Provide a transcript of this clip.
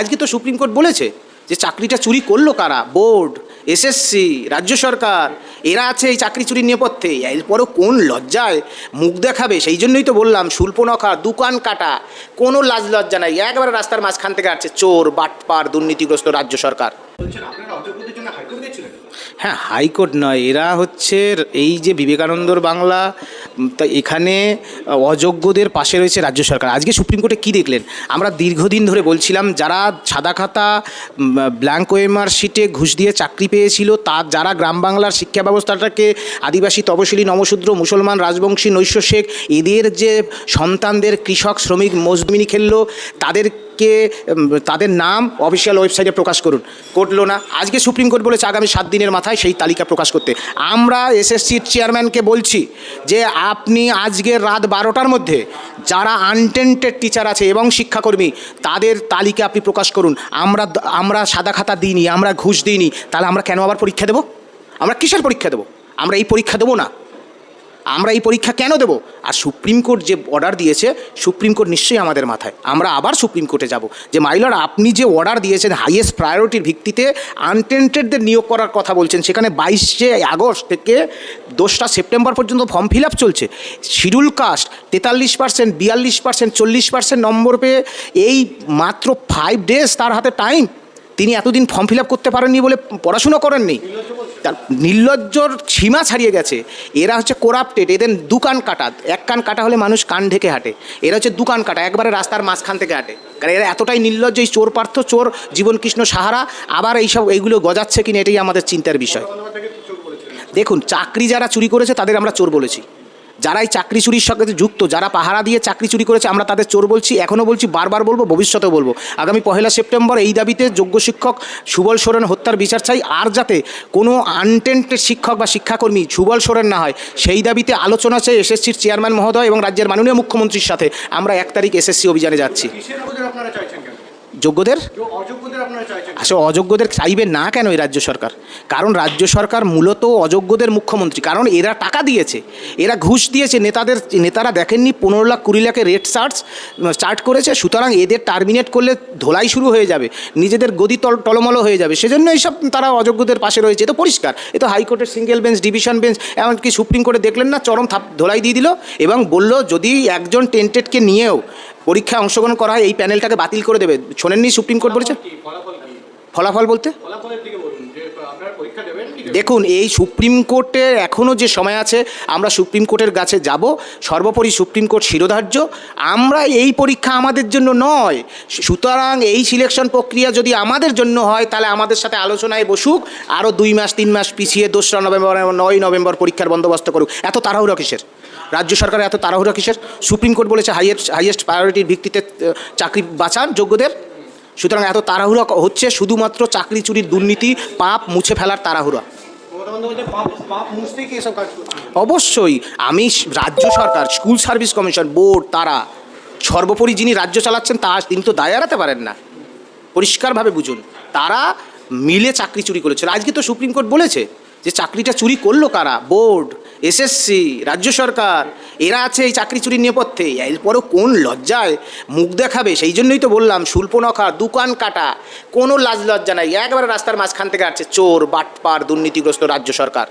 আজকে তো supreme Court বলেছে যে চাকরিটা চুরি করল কারা? বোর্ড এসএসসি রাজ্য সরকার এরা আছে এই চাকরি চুরির নেপথ্যে। এরপরও কোন লজ্জায় মুখ দেখাবে? সেই জন্যই তো বললাম শুল্পনখা দোকান কাটা কোনো লাজ লজ্জা নাই। একবারে রাস্তার মাঝখান থেকে আসছে চোর বাটপার দুর্নীতিগ্রস্ত রাজ্য সরকার। হ্যাঁ হাইকোর্ট নয় এরা হচ্ছে এই যে বিবেকানন্দর বাংলা তা এখানে অযোগ্যদের পাশে রয়েছে রাজ্য সরকার। আজকে সুপ্রিম কোর্টে কি দেখলেন? আমরা দীর্ঘদিন ধরে বলছিলাম, যারা সাদা খাতা ব্ল্যাঙ্ক ওয়েমার শিটে ঘুষ দিয়ে চাকরি পেয়েছিল তার যারা গ্রাম বাংলার শিক্ষা ব্যবস্থাটাকে আদিবাসী তপশিলি, নমশূদ্র, মুসলমান, রাজবংশী, নৈশ শেখ, এদের যে সন্তানদের কৃষক, শ্রমিক, মজদুমিনি খেললো তাদের কে তাদের নাম অফিসিয়াল ওয়েবসাইটে প্রকাশ করুন। করল না। আজকে সুপ্রিম কোর্ট বলেছে, আগামী সাত দিনের মাথায় সেই তালিকা প্রকাশ করতে। আমরা এসএসসির চেয়ারম্যানকে বলছি যে আপনি আজকে রাত বারোটার মধ্যে যারা আনটেন্টেড টিচার আছে এবং শিক্ষাকর্মী, তাদের তালিকা আপনি প্রকাশ করুন। আমরা আমরা সাদা খাতা দিইনি, আমরা ঘুষ দিইনি, তাহলে আমরা কেন আবার পরীক্ষা দেবো? আমরা কিসের পরীক্ষা দেবো? আমরা এই পরীক্ষা দেবো না। আমরা এই পরীক্ষা কেন দেবো? আর সুপ্রিম কোর্ট যে অর্ডার দিয়েছে, সুপ্রিম কোর্ট নিশ্চয়ই আমাদের মাথায়। আমরা আবার সুপ্রিম কোর্টে যাব। যে মাইলর আপনি যে অর্ডার দিয়েছেন হাইয়েস্ট প্রায়োরিটির ভিত্তিতে আনটেন্টেডদের নিয়োগ করার কথা বলছেন, সেখানে বাইশে আগস্ট থেকে দোসরা সেপ্টেম্বর পর্যন্ত ফর্ম ফিল আপ চলছে। শিডিউল কাস্ট তেতাল্লিশ পার্সেন্ট বিয়াল্লিশ পার্সেন্ট চল্লিশ পার্সেন্ট নম্বর পেয়ে এই মাত্র ফাইভ ডেজ তার হাতে টাইম তিনি এতদিন ফর্ম ফিল আপ করতে পারেননি বলে পড়াশুনো করেননি। নির্লজ্জর সীমা ছাড়িয়ে গেছে। এরা হচ্ছে কোরাপ্টেড এদের দুকান কাটা। এক কান কাটা হলে মানুষ কান ঢেকে হাঁটে। এরা হচ্ছে দুকান কাটা, একবারে রাস্তার মাঝখান থেকে হাঁটে। কারণ এরা এতটাই নির্লজ্জ, এই চোর পার্থ, চোর জীবনকৃষ্ণ সাহারা, আবার এইসব এইগুলো গজাচ্ছে কিনা এটাই আমাদের চিন্তার বিষয়। দেখুন, চাকরি যারা চুরি করেছে তাদের আমরা চোর বলেছি। যারা এই চাকরি চুরির সঙ্গে যুক্ত যারা পাহারা দিয়ে চাকরি চুরি করেছে আমরা তাদের চোর বলছি এখনও বলছি বারবার বলব ভবিষ্যতেও বলব। আগামী পহেলা সেপ্টেম্বর এই দাবিতে যোগ্য শিক্ষক সুবল সোরেন হত্যার বিচার চাই আর যাতে কোনো আনটেন্টেড শিক্ষক বা শিক্ষাকর্মী সুবল সোরেন না হয় সেই দাবিতে আলোচনা চাই এসএসসির চেয়ারম্যান মহোদয় এবং রাজ্যের মাননীয় মুখ্যমন্ত্রীর সাথে। আমরা এক তারিখ এসএসসি অভিযানে যাচ্ছি। যোগ্যদের? আসলে অযোগ্যদের চাইবে না কেন এই রাজ্য সরকার? কারণ রাজ্য সরকার মূলত অযোগ্যদের মুখ্যমন্ত্রী। কারণ এরা টাকা দিয়েছে। এরা ঘুষ দিয়েছে। নেতাদের, নেতারা দেখেননি পনেরো লাখ, কুড়ি লাখের রেট চার্জ চার্ট করেছে। সুতরাং এদের টার্মিনেট করলে ধোলাই শুরু হয়ে যাবে। নিজেদের গদি তল, টলমল হয়ে যাবে। সেজন্য এইসব তারা অযোগ্যদের পাশে রয়েছে। এ তো পরিষ্কার। এ তো হাইকোর্টের সিঙ্গেল বেঞ্চ, ডিভিশন বেঞ্চ, এমনকি সুপ্রিম কোর্টে দেখলেন না, চরম থাপ, ধোলাই দিয়ে দিল এবং বলল, যদি একজন টেন্টেডকে নিয়েও পরীক্ষায় অংশগ্রহণ করা হয় এই প্যানেলটাকে বাতিল করে দেবে। শোনেননি সুপ্রিম কোর্ট বলেছে? ফলাফল বলতে? দেখুন, এই সুপ্রিম কোর্টের এখনও যে সময় আছে, আমরা সুপ্রিম কোর্টের কাছে যাব, সর্বোপরি সুপ্রিম কোর্ট শিরোধার্য। আমরা এই পরীক্ষা আমাদের জন্য নয়। সুতরাং এই সিলেকশন প্রক্রিয়া যদি আমাদের জন্য হয়, তাহলে আমাদের সাথে আলোচনায় বসুক, আরও দুই মাস, তিন মাস পিছিয়ে দোসরা নভেম্বর নয় নভেম্বর পরীক্ষার বন্দোবস্ত করুক। এত তাড়াহুড়ো কিসের? রাজ্য সরকার এত তাড়াহুড়ো কিসের? সুপ্রিম কোর্ট বলেছে হাইয়েস্ট হাইয়েস্ট প্রায়োরিটির ভিত্তিতে চাকরি বাঁচান যোগ্যদের। সুতরাং এত তাড়াহুড়া হচ্ছে শুধুমাত্র চাকরি, চুরির দুর্নীতি, পাপ মুছে ফেলার তাড়াহুড়া। করছে অবশ্যই, আমি রাজ্য সরকার, স্কুল সার্ভিস কমিশন, বোর্ড, তারা, সর্বোপরি যিনি রাজ্য চালাচ্ছেন তা তিনি তো দায় এড়াতে পারেন না। পরিষ্কারভাবে বুঝুন, তারা মিলে চাকরি চুরি করেছিল। আজকে তো সুপ্রিম কোর্ট বলেছে যে চাকরিটা চুরি করল কারা? বোর্ড এসএসসি, রাজ্য সরকার, এরা আছে এই চাকরি চুরির নেপথ্যে। এরপরও কোন লজ্জায় মুখ দেখাবে? সেই জন্যই তো বললাম শুল্পনখা দোকান কাটা, কোনো লাজ লজ্জা নাই। একবারে রাস্তার মাঝখান থেকে আসছে চোর, বাটপার, দুর্নীতিগ্রস্ত রাজ্য সরকার।